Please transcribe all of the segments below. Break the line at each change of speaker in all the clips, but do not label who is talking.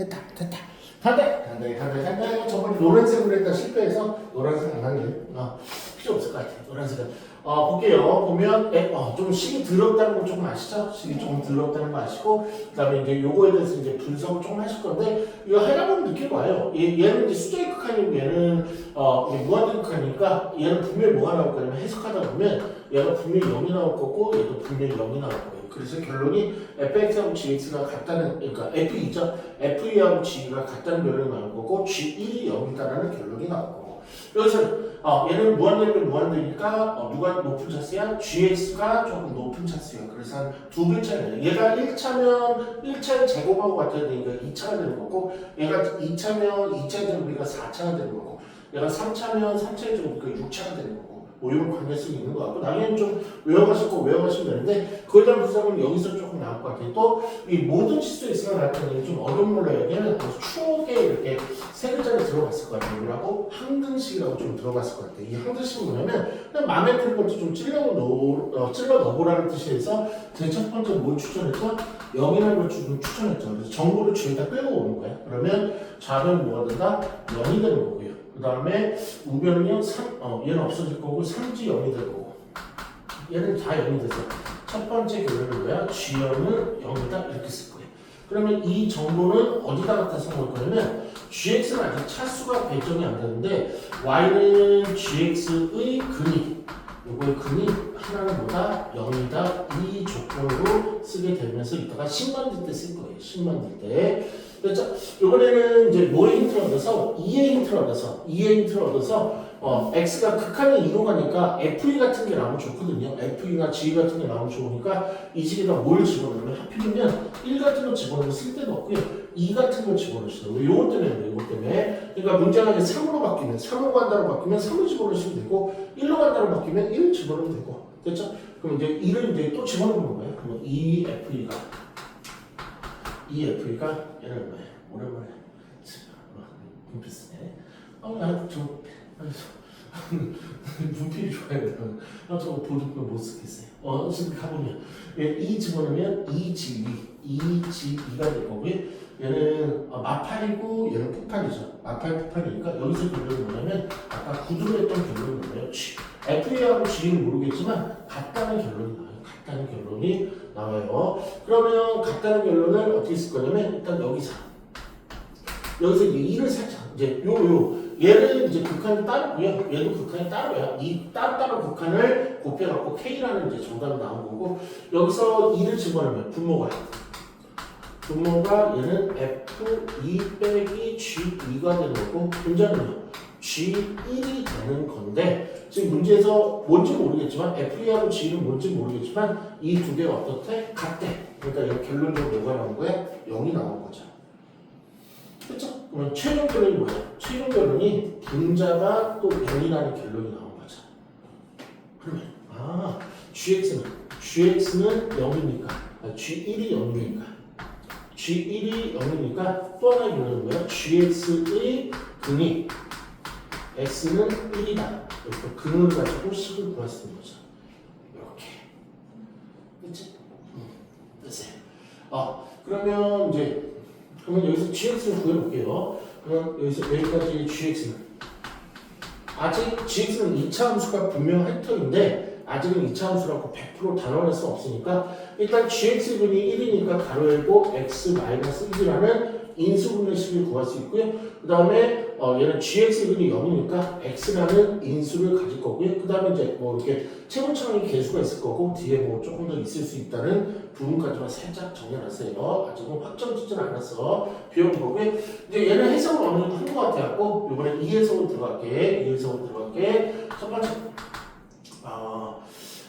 했다 됐다. 간다 간다 간다 간다 저번에 노란색으로 했다. 실패해서 노란색 안 하네 어, 필요 없을 것 같아 노란색은. 어, 볼게요. 보면 에, 어, 좀 식이 더럽다는 거 조금 아시죠? 식이 조금 더럽다는 거 아시고 그 다음에 이제 요거에 대해서 이제 분석을 조금 하실 건데 이거 하다 보면 거예요. 얘, 얘는 이제 수적의 극한이고 얘는 어, 이게 무한대 극한이니까 얘는 분명히 뭐가 나올 거냐면 해석하다 보면 얘가 분명히 0이 나올 거고 얘도 분명히 0이 나올 거예요 그래서 결론이 fx하고 gx가 같다는 그러니까 f2죠? F2하고 g가 같다는 결론이 나올 거고 g1이 0이다라는 결론이 나올 거고. 여기서 어, 얘는 무한대면 무한대니까 어, 누가 높은 차수야? gx가 조금 높은 차수야 그래서 한두배 차이네 얘가 1차면 1차의 제곱하고 같아야 되니까 2차가 되는 거고 얘가 2차면 2차의 제곱이니까 4차가 되는 거고 얘가 3차면 3차의 제곱이니까 6차가 되는 거고 뭐 이런 관계성이 있는 것 같고 나중에는 좀 외워가실 거 외워가시면 되는데 그에 대한 분석은 여기서 조금 나올 것 같아요. 또 이 모든 치수 X가 나타내는 좀 어려운 걸로 얘기하면 추억에 이렇게 세 글자를 들어봤을 것 같아요. 이라고 항등식이라고 좀 들어봤을 것 같아요. 이 항등식은 뭐냐면 그냥 마음에 드는 것도 좀 찔러 넣어, 어, 찔러 넣어보라는 뜻에서 제일 첫 번째 뭘 추천했죠? 0이라는 걸좀 추천했죠. 그래서 정보를 뒤에다 끌고 오는 거야 그러면 좌변 뭐가 된다? 0이 되는 거고요 그 다음에 우변은요 3, 어, 얘는 없어질 거고 3지 0이 될 거고 얘는 다 0이 돼서 첫 번째 결론은 뭐야? G형은 0이다 이렇게 쓸 거예요. 그러면 이 정보는 어디다 갖다 써놓을 거냐면 GX는 아직 차수가 배정이 안 되는데 Y는 GX의 근이 요거의 근이 하나는 뭐다? 0이다 이 조건으로 쓰게 되면서 이따가 10 만 들 때 쓸 거예요. 10 만 들 때. 그렇죠? 이번에는 이제 뭐의 힌트를 얻어서 2의 힌트를 얻어서 2의 힌트를 얻어서 어, x가 극한의 2로 가니까 fe 같은 게 나오면 좋거든요. fe나 g 같은 게 나오면 좋으니까 이 집에다 뭘 집어넣으면 하필이면 1 같은 거 집어넣으면 쓸데도 없고요. 2 같은 걸 집어넣으시죠. 왜 요것 때문에. 요것 때문에. 그러니까 문제가 이제 3으로 바뀌면 3으로 간다로 바뀌면 3을 집어넣으시면 되고 1로 간다로 바뀌면 1을 집어넣으면 되고 됐죠? 그럼 이제 2를 이제 또 집어넣는 거예요. 그러면 2fe가 2fe가 얘는 뭐예요? 오랜만에 분필 쓰네. 어, 나좀 분필이 좋아요. 나 저거 보증금 못 쓰겠어요. 어, 지금 가보면 예, 이 집어넣으면 이 지위, 이 지위가 될 거고요. 얘는 어, 마팔이고 얘는 푸팔이죠. 마팔 푸팔이니까 여기서 결론이 뭐냐면 아까 구두로 했던 결론이 뭐예요? FA하고 G는 모르겠지만 같다는 결론이 나와요. 같다는 결론이 나와요. 그러면 같다는 결론을 어떻게 쓸 거냐면 일단 여기서 여기서 이제 2를 살짝 이제 요 요 얘는 이제 극한이 따로고요. 얘도 극한이 따로야. 이 따로따로 극한을 곱해갖고 K라는 이제 정답이 나온 거고 여기서 2를 집어넣으면 분모가 분모가 얘는 F2 빼기 G2가 되는 거고 분자는요 G1이 되는 건데 지금 문제에서 뭔지 모르겠지만 F2하고 G는 뭔지 모르겠지만 이 두 개가 어떻대? 같대. 그러니까 여기 결론적으로 뭐가 나온 거야? 0이 나온 거죠. 그렇죠? 그러면 최종 결론이 뭐야? 최종 결론이 분자가 또 0이라는 결론이 나온 거죠. 그러면 아 GX는 GX는 0이니까 아, G1이 0이니까 G1이 0이니까 또 하나의 결론은 뭐야? GX의 근이 X는 1이다. 이렇게 근을 가지고 식을 구하시는 거죠. 이렇게. 그치? 응. 됐어요. 어, 그러면 이제 그러면 여기서 GX를 구해볼게요. 그럼 여기서 여기까지 GX는 아직 GX는 2차 함수가 분명 할 터인데 아직은 2차 함수라고 100% 단언할 수 없으니까 일단 GX분이 1이니까 가로 열고 X-1이라는 인수분해식을 구할 수 있고요. 그 다음에 어, 얘는 GX분이 0이니까 X라는 인수를 가질 거고요. 그 다음에 이제 뭐 이렇게 최고차원의 개수가 있을 거고 뒤에 뭐 조금 더 있을 수 있다는 부분까지만 살짝 정해놨어요. 아직은 확정 짓진 않았어. 비용 거고요. 이제 얘는 해석을 어느 정도 한것 같아갖고 이번에 이 해석으로 들어갈게. 이 해석으로 들어갈게. 첫 번째 어,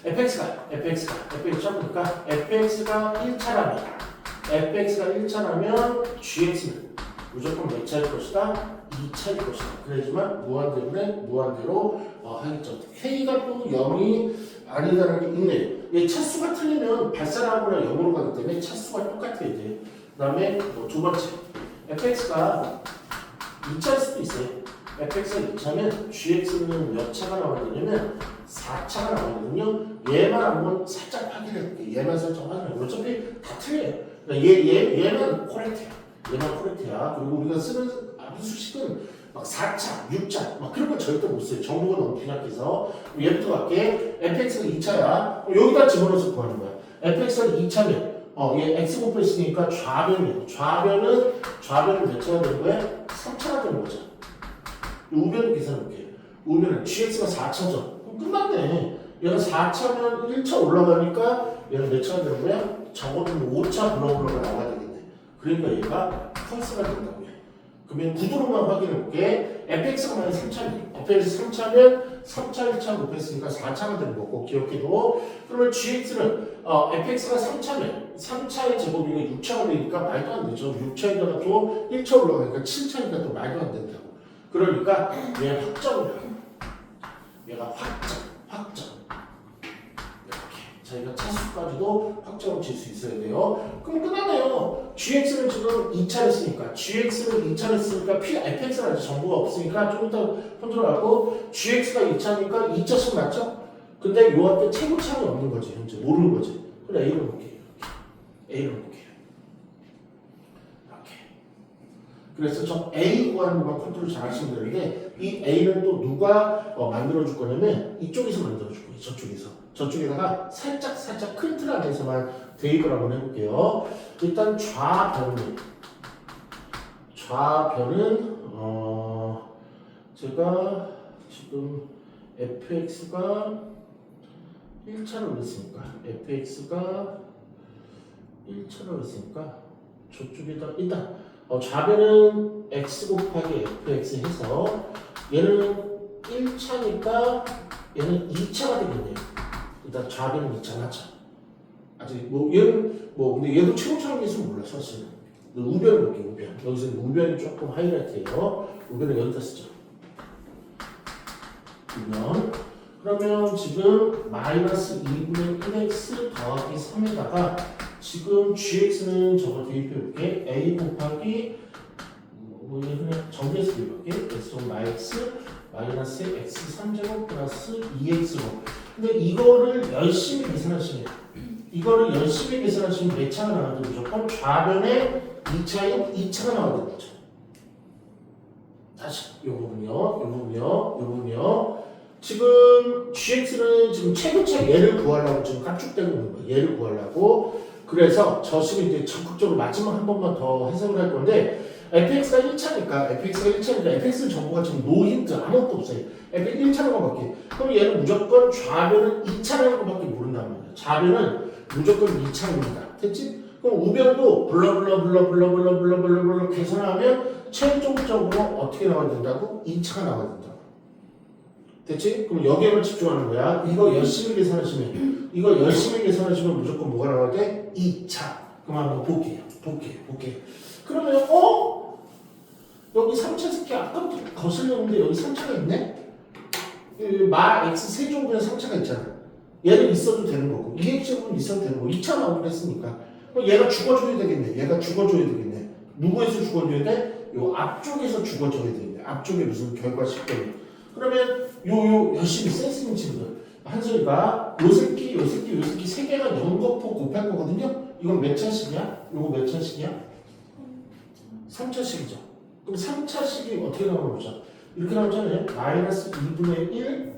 fx가 fx가 fx가 보니까 fx가 1차라면 fx가 1차라면 gx는 무조건 몇 차일 것이다? 2차일 것이다. 그래야지만 무한대로는 무한대로 어, 하겠죠. k가 또 0이 아니다라는 게 있네요. 얘 차수가 틀리면 발산하거나 0으로 가기 때문에 차수가 똑같아야 돼. 그 다음에 뭐 두 번째 fx가 2차일 수도 있어요. Fx가 2차면 gx는 몇 차가 나와야 되냐면 4차가 나오거든요. 얘만 한번 살짝 확인해 볼게요. 얘만 살짝 확인해 볼게요. 어차피 다 틀려요. 그러니까 얘, 얘, 얘만 코렉트야. 얘만 코렉트야. 그리고 우리가 쓰는 아무 수식은 막 4차, 6차 막 그런 거 절대 못 써요. 정보가 너무 빈약해서 얘부터 갈게. fx가 2차야. 여기다 집어넣어서 구하는 거야. fx가 2차면 어, 얘 x 곱했으니까 좌변이야. 좌변은 좌변은 몇 차가 되는 거야? 3차가 되는 거죠. 우변 계산해볼게. 우변은 gx가 4차죠. 그럼 끝났네. 얘가 4차면 1차 올라가니까 얘는 몇 차가 되는 거야? 적어도 5차 블럭블럭가 나와야 되겠네. 그러니까 얘가 펄스가 된다고 해. 그러면 구도로만 확인해볼게. fx가 만약 3차면, fx 3차면 3차 1차 곱했으니까 4차가 되는 거고 기억해도 그러면 gx는 어, fx가 3차면 3차의 제곱이면 6차가 되니까 말도 안 되죠. 6차에다가 또 1차 올라가니까 7차니까 또 말도 안 된다고. 그러니까 얘 확정이야. 얘가 확정, 확정. 이렇게 저희가 차수까지도 확정을 질수 있어야 돼요. 그럼 끝나네요. gx는 지금 2차를 쓰니까 gx는 2차를 쓰니까 p fx는 아직 정보가 없으니까 좀 이따 컨트롤하고 gx가 2차니까 2차씩 맞죠? 근데 요 앞에 최고차는 없는 거지 현재 모르는 거지. 그래 볼게요. a를 볼게요. 이렇게. 그래서 저 a 구하는 것만 컨트롤 잘 하시면 되는데 이 a는 또 누가 어, 만들어 줄 거냐면 이쪽에서 만들어 줄 거예요. 저쪽에서. 저쪽에다가 살짝 살짝 큰 틀 안에서만 대입을 한번 해볼게요. 일단 좌변은 좌변은 어 제가 지금 fx가 1차를 그랬으니까 fx가 1차를 그랬으니까 저쪽에다 일단 어, 좌변은 x 곱하기 fx 해서 얘는 1차니까 얘는 2차가 되겠네요. 일단 좌변은 2차 맞죠? 아직 뭐 얘는 뭐 근데 얘도 최고차는 있으면 몰라 사실은. 근데 우변을 볼게요 우변. 여기서 우변이 조금 하이라이트예요. 우변은 여기다 쓰죠. 우변. 그러면 지금 마이너스 2분의 1x 더하기 3에다가 지금 gx는 저거 대입해 볼게. a 곱하기 뭐 그냥 정리해서 대입할게. x 마이너스 마이너스 x 3제곱 플러스 2x로. 근데 이거를 열심히 계산하시면 이거를 열심히 계산하시면 몇 차가 나와도 무조건 좌변에 2차인 2차가 나와야 되는 거죠. 다시 요 부분요, 요 부분요, 요 부분요. 지금 gx는 지금 최고차 얘를 구하려고 지금 깝죽대고 있는 거예요. 얘를 구하려고. 그래서 저 식을 이제 적극적으로 마지막 한 번만 더 해석을 할 건데 fx가 1차니까 fx가 1차니까 fx는 정보가 지금 노 힌트 아무것도 없어요. fx 1차라는 것밖에. 그럼 얘는 무조건 좌변은 2차라는 것밖에 모른단 말이야. 좌변은 무조건 2차입니다. 됐지? 그럼 우변도 블러블러 블러 블러 블러 블러 블러 블러 계산하면 최종적으로 어떻게 나와야 된다고? 2차가 나와야 된다고. 됐지? 그럼 여기에만 집중하는 거야. 이거 열심히 계산하시면 이거 열심히 계산하시면 무조건 뭐가 나와야 돼? 2차. 그럼 한번 볼게요. 볼게요. 볼게요. 그러면 어? 여기 3차 스키 아까부터 거슬렸는데 여기 3차가 있네? 이마 x 세종분에 3차가 있잖아. 얘는 있어도 되는 거고 2x제곱은 있어도 되는 거고 2차 나오긴 했으니까 그럼 얘가 죽어줘야 되겠네. 얘가 죽어줘야 되겠네. 누구에서 죽어줘야 돼? 요 앞쪽에서 죽어줘야 되겠네. 앞쪽에 무슨 결과식 때문에. 그러면 요요 열심히 센스 있는 친구들 한솔이가 요 새끼 요 새끼 요 새끼 세 개가 연거푸 곱할 거거든요. 이건 몇 차식이야? 요거 몇 차식이야? 3차식이죠. 그럼 3차식이 어떻게 나오는 거죠? 이렇게 나오잖아요. 마이너스 2분의 1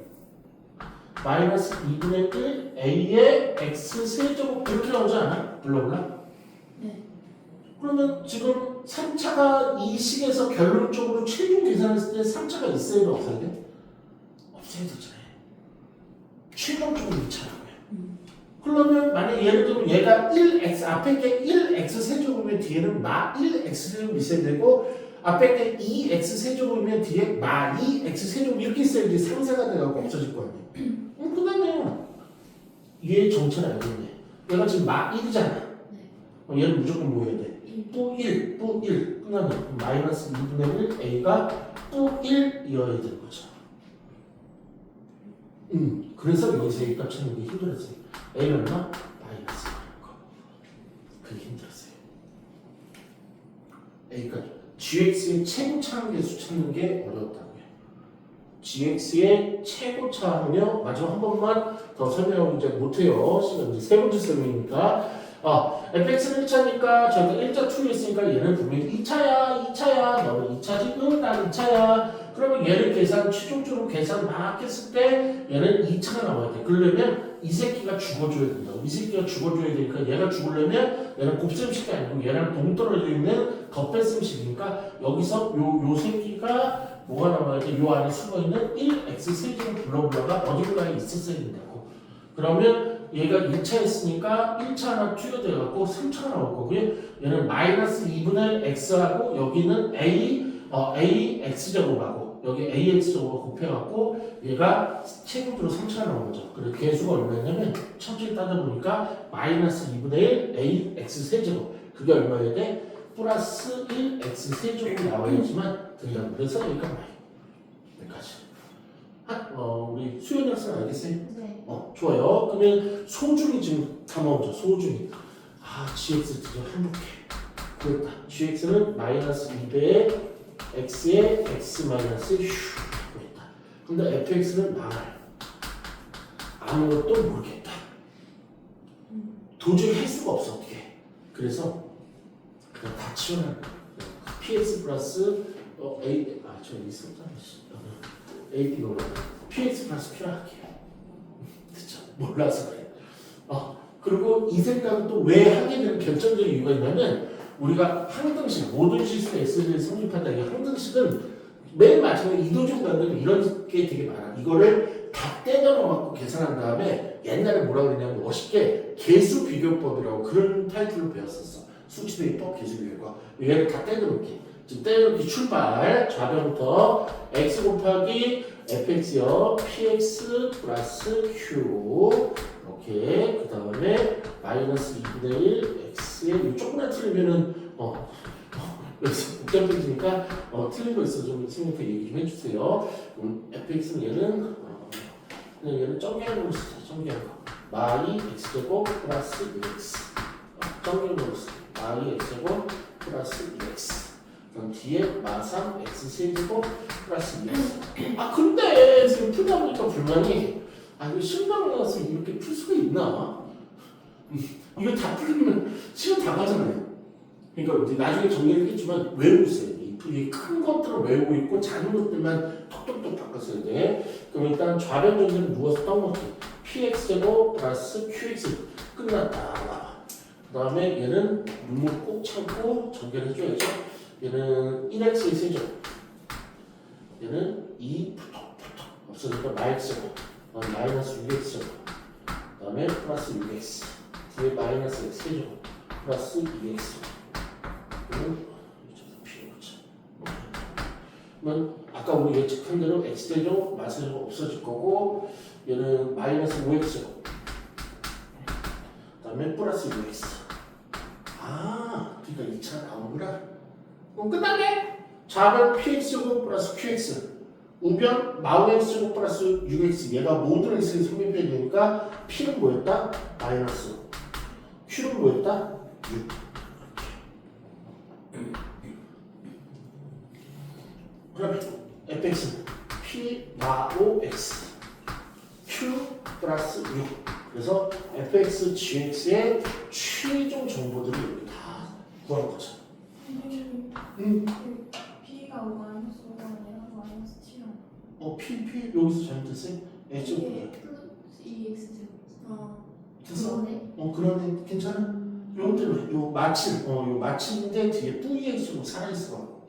마이너스 2분의 1 a의 x 세제곱 이렇게 나오지 않아? 불러볼라?
네.
그러면 지금 3차가 이 식에서 결론적으로 최종 계산했을 때 3차가 있어야 돼 없어야 돼? 없어야 되잖아요. 최종적으로 2차라고요. 그러면 만약 예를 들면 얘가 1x 앞에 게 1x 세제곱이면 뒤에는 마 1x 세제곱 있어야 되고 앞에 게 2x 세제곱이면 뒤에 마 2x 세제곱 이렇게 있어야지 상세가 돼갖고 없어질 거 아니에요. 음, 끝났네요. 얘 정체는 알겠네. 얘가 지금 마 1이잖아. 어, 얘는 무조건 뭐 해야 돼? 또 1, 또 1. 끝나면 마이너스 2분의 1 a가 또 1이어야 되는 거죠. 음, 그래서 여기서 A 값 찾는 게 힘들었어요. A는 얼마? 마이너스 거. 그게 힘들었어요. A가 GX의 최고 차항계수 찾는 게 어려웠다고요. GX의 최고 차항은요. 마지막 한 번만 더 설명을 이제 못해요. 시간 이제 세 번째 설명이니까 어, fx는 1차니까 저희가 1차 2 있으니까 얘는 분명히 2차야, 2차야, 너는 2차지, 응, 난 2차야. 그러면 얘를 계산, 최종적으로 계산 막 했을 때 얘는 2차가 나와야 돼. 그러려면 이 새끼가 죽어줘야 된다고. 이 새끼가 죽어줘야 되니까 얘가 죽으려면 얘는 곱셈식이 아니고 얘랑 동떨어져 있는 덧뺄셈식이니까 여기서 요, 요 새끼가 뭐가 나와야 돼? 요 안에 숨어있는 1x 세제곱 블러블러가 어딘가에 있었어야 된다고. 그러면 얘가 1차 했으니까 1차 하나 투여돼갖고 3차가 나올 거고요. 얘는 마이너스 2분의 x하고 여기는 a 어, a x 제곱하고 여기 a x 제곱 곱해갖고 얘가 체급으로 3차가 나온 거죠. 그래서 개수가 얼마냐면 천천히 따져보니까 마이너스 2분의 1 a x 세제곱 그게 얼마여야 돼? 플러스 1 x 세제곱이 나와야지만 된다. 그래서 여기가 여기까지. 하, 어, 우리 수현 학생 알겠어요?
네.
어, 좋아요. 그러면 소중이 지금 다 나오죠. 소중이. 아, gx 드디어 행복해. 그랬다. gx는 마이너스 2배 x에 x 마이너스 휴. 그랬다. 근데 fx는 망할. 아무것도 모르겠다. 도저히 할 수가 없어 어떻게. 그래서 그냥 다 치워놔. px 플러스 어, a 아저 있었잖아. 씨. 어, a b 로 px 플러스 q 할게요. 그쵸? 몰라서 그래. 어, 그리고 이 생각은 또 왜 하게 되는 결정적인 이유가 있냐면 우리가 항등식, 모든 실수 S를 성립한다. 이 항등식은 맨 마지막에 이도중 만들면 이런 게 되게 많아. 이거를 다 떼겨 넣어갖고 계산한 다음에 옛날에 뭐라 그랬냐면 멋있게 개수 비교법이라고 그런 타이틀로 배웠었어. 수치대입법, 개수 비교법. 얘를 다 떼겨 놓기. 지금 떼겨 놓기 출발. 좌변부터 x 곱하기 fx요 px 플러스 q. 이렇게 그 다음에 마이너스 2분의 1 x에 이 조금만 틀리면은 어 그래서 복잡해지니까 어, 틀린 거 있어. 좀 선생님한테 얘기 좀 해주세요. 그럼 fx는 얘는 어, 그냥 얘는 정리하는 거 쓰자. 정리하는 거. 마이 x제곱 플러스 2x 어, 정리하는 거 쓰자. 마이 x제곱 플러스 2x 그럼 뒤에 마삼 x 세제곱 플러스 2x 아 근데 지금 풀다 보니까 불만이 아 이거 시험 나서 이렇게 풀 수가 있나? 음, 이거 다 풀리면 시간 다 가잖아요. 그러니까 이제 나중에 있어요. 이 풀- 이큰 것들을 외우고 있고 작은 것들만 톡톡톡 바꿨어야 돼. 그럼 일단 좌변 전제는 누워서 떠먹기. px 제곱 플러스 qx 끝났다. 그 다음에 얘는 눈물 꼭 참고 전개해줘야죠. 얘는 1x의 세제곱. 얘는 2 푸톡 푸톡 없어지니까 마이너스 제곱. 어, 마이너스 6x 제곱. 그 다음에 플러스 6x. 뒤에 마이너스 x 제곱. 플러스 2x. 그러면 아까 우리 예측한 대로 x 제곱, 마이너스 제곱 없어질 거고 얘는 마이너스 5x 제곱. 그 다음에 플러스 6x. 아, 그러니까 2차 나오는구나. 그럼 끝났네. 좌변 px 제곱 플러스 qx. 우변 마우 x 제곱 플러스 6x 얘가 모든 x를 성립해야 되니까 p는 뭐였다? 마이너스 q는 뭐였다? 6 그러면 fx는 p 마오 x q 플러스 6 그래서 fx gx의 최종 정보들을 이렇게 다 구한 거죠 음.
P가 마이너스 5가 아니라 마이너스 7이
어 p p 여기서 잘못했어요? h 제곱
플러스 2x 제곱. 어.
됐어? 어 그러네 괜찮아? 요것들 요 마침 어 요 마침인데 뒤에 VX로 살아있어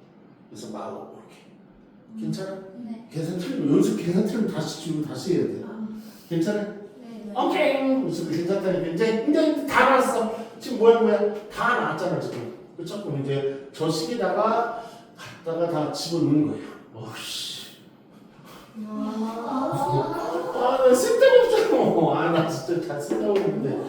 그래서 마오 이렇게 괜찮아?
네.
계산 틀리면 여기서 계산 틀리면 다시 지우고 다시 해야 돼
아.
괜찮아?
네.
오케이 그래서 괜찮다니까 이제 이제 다 나왔어 지금 뭐야 뭐야 다 나왔잖아 지금 그렇죠? 그럼 이제 저 식에다가 갖다가 다 집어넣는 거예요 어우씨
아.
아나 쓸데없잖아. 아나 진짜 다 했는데.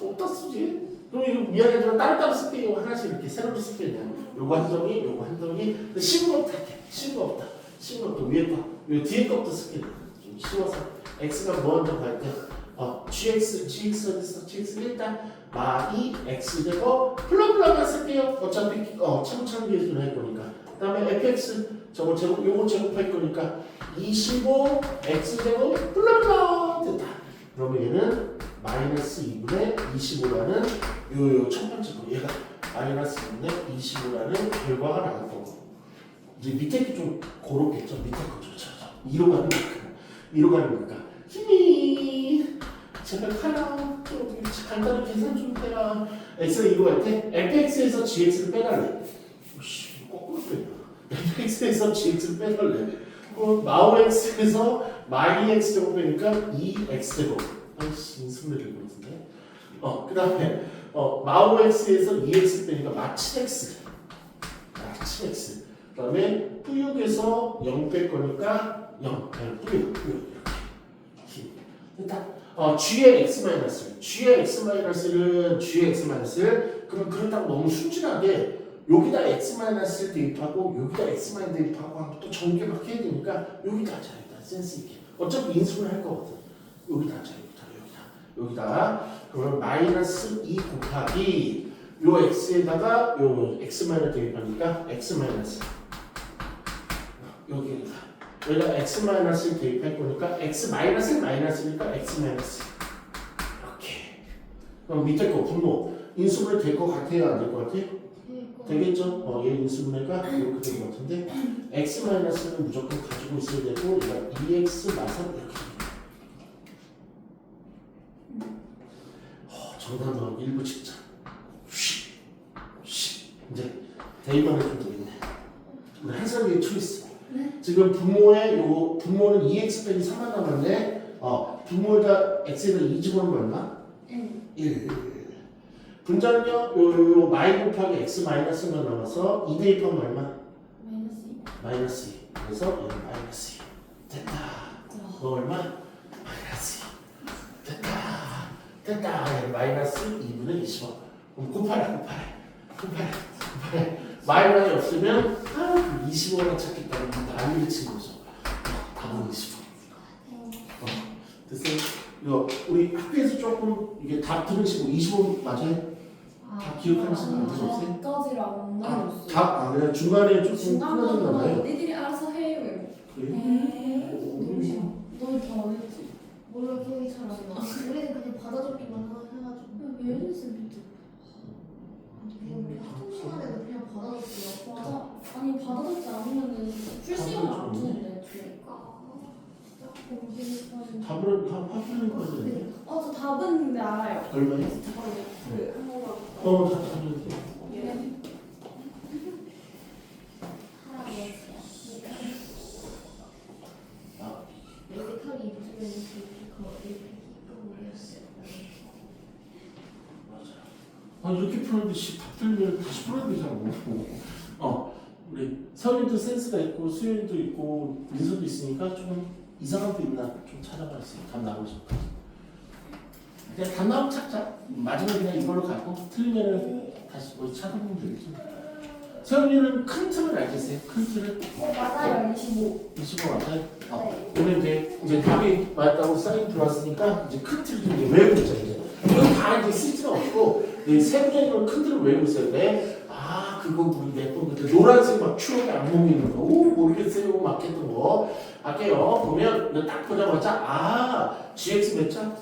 어디다 쓰지? 그럼 이거 미안하지만 따로따로 쓸게요 하나씩 이렇게 새로 쓸게요 요거 한 덩이 요거 한 덩이. 근데 쉬운 거부터 할게. 쉬운 거 없다 쉬운 것도 위에 거요 뒤에 거부터 쓸게요 좀 쉬워서. X가 뭐 한다고 할때? 어, gx, gx 어디 있어? gx 일단 마이 x 제곱 플러플러만 쓸게요. 어차피 어, 참참계수를 할 거니까. 그 다음에 fx 저거 제곱 요거 제곱할 거니까 25 x 제곱 플러플러 됐다. 그러면 얘는 마이너스 2분의 25라는 요첫 번째 거. 얘가 마이너스 2분의 25라는 결과가 나올 거고. 이제 밑에 게좀 고롭겠죠? 밑에 거 좋죠 2로 가는 거니까 2로 가는 거니까. 힘이 제발 가라 좀 간단한 계산 좀 해라. X가 2로 갈때 fx에서 gx를 빼달래. 오씨 거꾸로 빼 fx에서 gx를 빼달래. 어, 마우 x에서 마이 x 제곱 빼니까 2x 제곱 아이씨 인수분해 될것 같은데? 어 그 다음에 어, 마우 x에서 2x 빼니까 마친 x 마친 x 그 다음에 뿌육에서 0 뺄 거니까 0 그냥 뿌육 뿌육. 이렇게. 됐다. 어, g의 x 마이너스. g의 x 마이너스는 g의 x 마이너스를 그럼 그렇다고 너무 순진하게 여기다 x 마이너스를 대입하고 여기다 x 마이너스 대입하고 하면 또 전개 막 해야 되니까 여기다 여기다. 센스 있게. 어차피 인수분해 할 거거든. 여기다 하자 여기다 여기다. 여기다 그러면 마이너스 2 곱하기 요 x에다가 요 x 마이너스 대입하니까 x 마이너스. 여기에다. 여기다 x 마이너스를 대입할 거니까 x 마이너스 마이너스니까 x 마이너스. 이렇게. 그럼 밑에 거 분모 인수분해 될 것 같아요? 안 될 것 같아요? 되겠죠? 어, 얘 인수분해가 이렇게 될것 같은데 x 마이너스는 무조건 가지고 있어야 되고 얘가 2x 마선 이렇게 어, 정답 나오기 일부 직전. 이제 대입하면 좀 되겠네. 우리 한설의 초이스 지금 분모에 요 분모는 2x 빼기 3만 남았네 어, 분모에다 x에다 2 집어넣으면 얼마? 1 분자는요 요, 요, 요 마이 곱하기 x 마이너스만 남아서 2 대입하면 얼마? 마이너스 2 그래서 얘는 마이너스 2 됐다. 너 얼마? 마이너스 2 됐다. 됐다. 얘는 마이너스 2분의 25 그럼 곱하래 곱하래 곱하래 곱하래 마이너스 없으면 아 25나 찾겠다는 난리를 친 거죠. 어, 답은 25 됐어요? 이거 우리 학교에서 조금 이게 답 들으시고 25 맞아요? 다 기억하는 사람 아무도 없어요?
까지를 안
아,
나눴어요.
답, 아, 그냥 중간에 조금 끊어졌나 봐요.
니들이 알아서 해요.
그래요?
너더 어렵지?
몰라 기억이 잘 안 나. 우리는 그냥 받아줬기만 하- 해가지고
왜 이랬어 밑에?
우리 학교 시간에도 그냥 받아줬어요.
맞아. 아니 받아줬지 않으면은 풀 시간을 안 주는데.
답을 다 확인하는 거죠.
어저 답은 근데 알아요.
얼마요?
잠깐만요. 한 번만.
어, 다 돼요.
예.
아. 맞아. 아, 이렇게 푸는데 씨, 답 들면 다시 풀어야 되잖아. 어, 우리 서윤도 센스가 있고 수윤도 있고 민서도 있으니까 좀 이상한 거 있나 좀 찾아봤어요. 답 나오죠. 그냥 답 나오면 찾자. 마지막에 그냥 이걸로 가고 틀리면은 다시 뭐 찾아보면 되겠죠. 서윤이는 큰 틀을 알겠어요? 큰 틀을?
어 맞아요. 25.
25 맞아요? 어. 오늘 이제 이제 답이 맞다고 사인 들어왔으니까 이제 큰 틀을 좀 이제 외우고 있죠 이제. 이건 다 이제 쓸 필요 없고 이 세부적인 걸큰 틀을 외우고 있어야 돼. 아 그거 내건 그때 노란색 막 추억의 악몽이 있는 거. 오 모르겠어요. 막 했던 거. 할게요. 보면 딱 보자마자 아 gx 몇 차?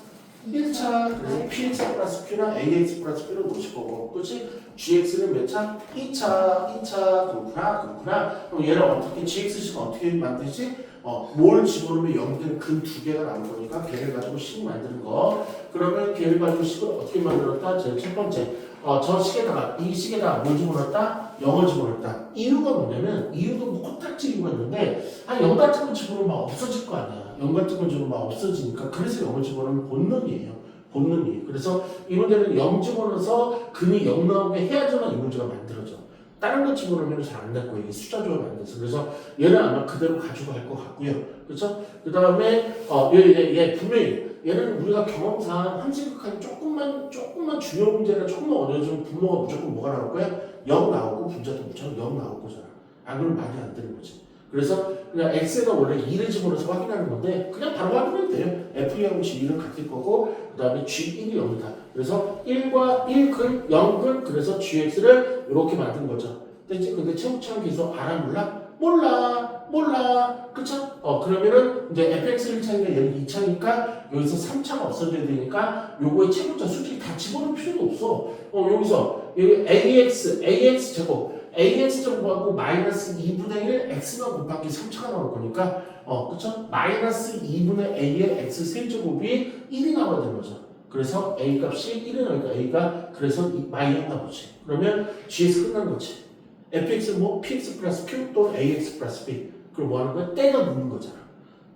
1차. 그래서 px 플러스 q나 ax 플러스 q로 놓으실 거고. 그렇지? gx는 몇 차? 2차. 2차. 그렇구나. 그렇구나. 그럼 얘를 어떻게 gx식 어떻게 만들지? 어, 뭘 집어넣으면 0된 근두 개가 나올 거니까 걔를 가지고 식 만드는 거. 그러면 걔를 가지고 식을 어떻게 만들었다? 제일 첫 번째. 어, 저 식에다가 이 식에다가 뭘 집어넣었다? 0을 집어넣었다. 이유가 뭐냐면 이유도 뭐 코딱지 이유가 있는데 아, 0 같은 거 집어넣으면 막 없어질 거 아니야. 0 같은 거 집어넣으면 막 없어지니까 그래서 0을 집어넣으면 본능이에요. 본능이. 그래서 이 문제는 0 집어넣어서 근이 0 나오게 해야지만 이 문제가 만들어져. 다른 거 집어넣으면 잘안될 거예요. 이게 숫자 조합이 안 돼서. 그래서 얘는 아마 그대로 가지고 갈 것 같고요. 그렇죠? 그 다음에 어, 얘, 얘, 얘 분명히 얘는 우리가 경험상 함수극하기 조금만 조금만 중요 문제나 조금만 어려워지면 분모가 무조건 뭐가 나올 거야? 0 나오고 분자도 무조건 0 나올 거잖아. 안 그러면 말이 안 되는 거지. 그래서 그냥 x가 원래 2를 집어넣어서 확인하는 건데 그냥 바로 확인해도 돼요. f2하고 g2는 같을 거고 그 다음에 g1이 0이다. 그래서 1과 1근 0근 그래서 gx를 이렇게 만든 거죠. 근데 근데 최우창 계속 알아 몰라? 몰라 몰라 그쵸? 어 그러면은 이제 fx 1차니까 얘는 2차니까 여기서 3차가 없어져야 되니까 요거의 채분자 솔직히 다 집어넣을 필요도 없어 어 여기서 여기 ax ax 제곱 ax 제곱하고 마이너스 2분의 1 x만 곱하기 3차가 나올 거니까 어 그쵸? 마이너스 2분의 a의 x 세제곱이 1이 나와야 되는 거죠. 그래서 a 값이 1이 나오니까 a가 그래서 이 마이였나 보지. 그러면 g에서 끝난 거지. Fx는 뭐 px 플러스 q 또는 ax 플러스 b. 그럼 뭐 하는 거야? 때려 넣는 거잖아.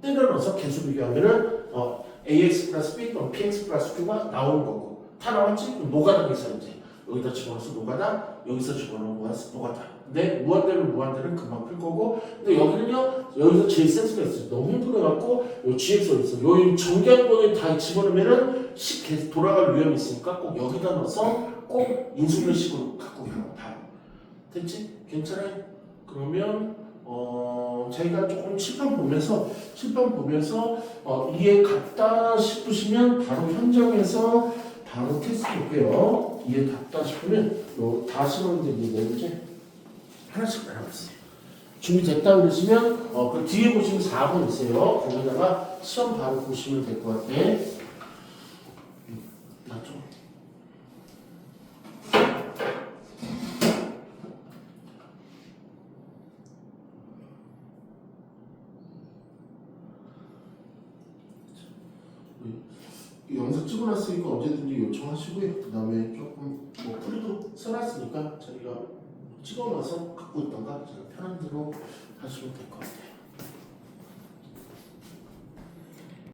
때려 넣어서 개수 비교하면은 어, ax 플러스 b 또는 px 플러스 q가 나오는 거고. 다 나왔지? 그럼 노가다에서 이제 여기다 집어넣어서 노가다 여기서 집어넣어서 노가다 근데 무한대는 무한대는 금방 풀 거고 근데 여기는요 여기서 제일 센스가 있어요 너무 흥분해갖고 요 gx 어디 있어 요 정계한번에 다 집어넣으면은 식 계속 돌아갈 위험이 있으니까 꼭 여기다 넣어서 꼭 인수분해식으로 갖고 가요 바로 됐지? 괜찮아요? 그러면 어 저희가 조금 칠판 보면서 칠판 보면서 어 이해 갔다 싶으시면 바로 현장에서 바로 테스트 볼게요. 이해 갔다 싶으면 요 다시는 이제 뭐지 하나씩 알아봤어요. 준비됐다 그러시면 어 그 뒤에 보시면 4번 있어요. 거기다가 시험 바로 보시면 될 것 같아. 음, 나 좀. 이 영상 찍어놨으니까 언제든지 요청 하시고요. 그 다음에 조금 뭐 풀이도 써놨으니까 저희가 찍어놔서 갖고 있다가 제가 편한 대로 하시면 될 것 같아요.